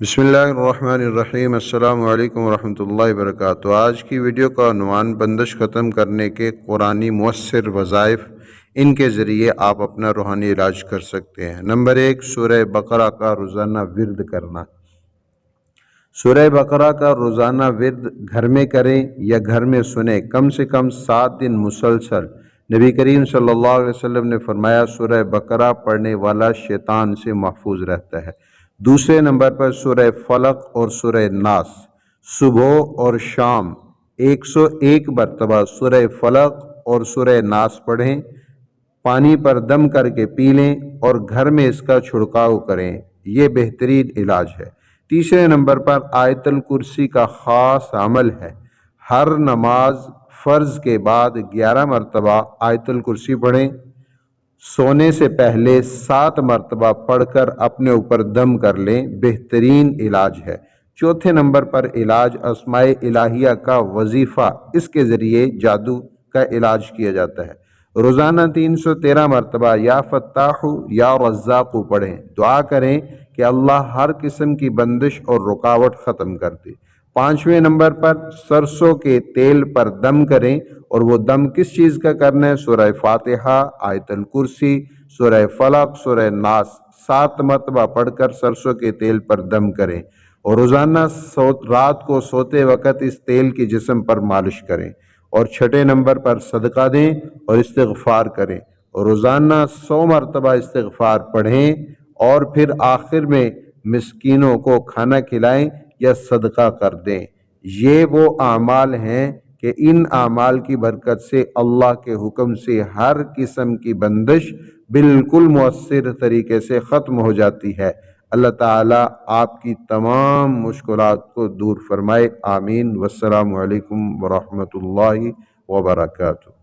بسم اللہ الرحمن الرحیم۔ السلام علیکم ورحمۃ اللہ وبرکاتہ۔ آج کی ویڈیو کا عنوان بندش ختم کرنے کے قرآنی مؤثر وظائف، ان کے ذریعے آپ اپنا روحانی علاج کر سکتے ہیں۔ نمبر ایک، سورہ بقرہ کا روزانہ ورد کرنا۔ سورہ بقرہ کا روزانہ ورد گھر میں کریں یا گھر میں سنیں، کم سے کم سات دن مسلسل۔ نبی کریم صلی اللہ علیہ وسلم نے فرمایا، سورہ بقرہ پڑھنے والا شیطان سے محفوظ رہتا ہے۔ دوسرے نمبر پر سورہ فلق اور سورہ ناس۔ صبح اور شام، ایک سو ایک مرتبہ سورہ فلق اور سورہ ناس پڑھیں، پانی پر دم کر کے پی لیں اور گھر میں اس کا چھڑکاؤ کریں۔ یہ بہترین علاج ہے۔ تیسرے نمبر پر آیت الکرسی کا خاص عمل ہے۔ ہر نماز فرض کے بعد گیارہ مرتبہ آیت الکرسی پڑھیں۔ سونے سے پہلے سات مرتبہ پڑھ کر اپنے اوپر دم کر لیں، بہترین علاج ہے۔ چوتھے نمبر پر علاج اسماء الہیہ کا وظیفہ، اس کے ذریعے جادو کا علاج کیا جاتا ہے۔ روزانہ تین سو تیرہ مرتبہ یا فتح یا رزاق پڑھیں۔ دعا کریں کہ اللہ ہر قسم کی بندش اور رکاوٹ ختم کر دے۔ پانچویں نمبر پر سرسوں کے تیل پر دم کریں اور وہ دم کس چیز کا کرنا ہے؟ سورہ فاتحہ، آیت الکرسی، سورہ فلق، سورہ ناس، سات مرتبہ پڑھ کر سرسوں کے تیل پر دم کریں اور روزانہ رات کو سوتے وقت اس تیل کی جسم پر مالش کریں اور چھٹے نمبر پر صدقہ دیں اور استغفار کریں اور روزانہ سو مرتبہ استغفار پڑھیں اور پھر آخر میں مسکینوں کو کھانا کھلائیں یا صدقہ کر دیں۔ یہ وہ اعمال ہیں کہ ان اعمال کی برکت سے اللہ کے حکم سے ہر قسم کی بندش بالکل مؤثر طریقے سے ختم ہو جاتی ہے۔ اللہ تعالیٰ آپ کی تمام مشکلات کو دور فرمائے۔ آمین۔ والسلام علیکم ورحمۃ اللہ وبرکاتہ۔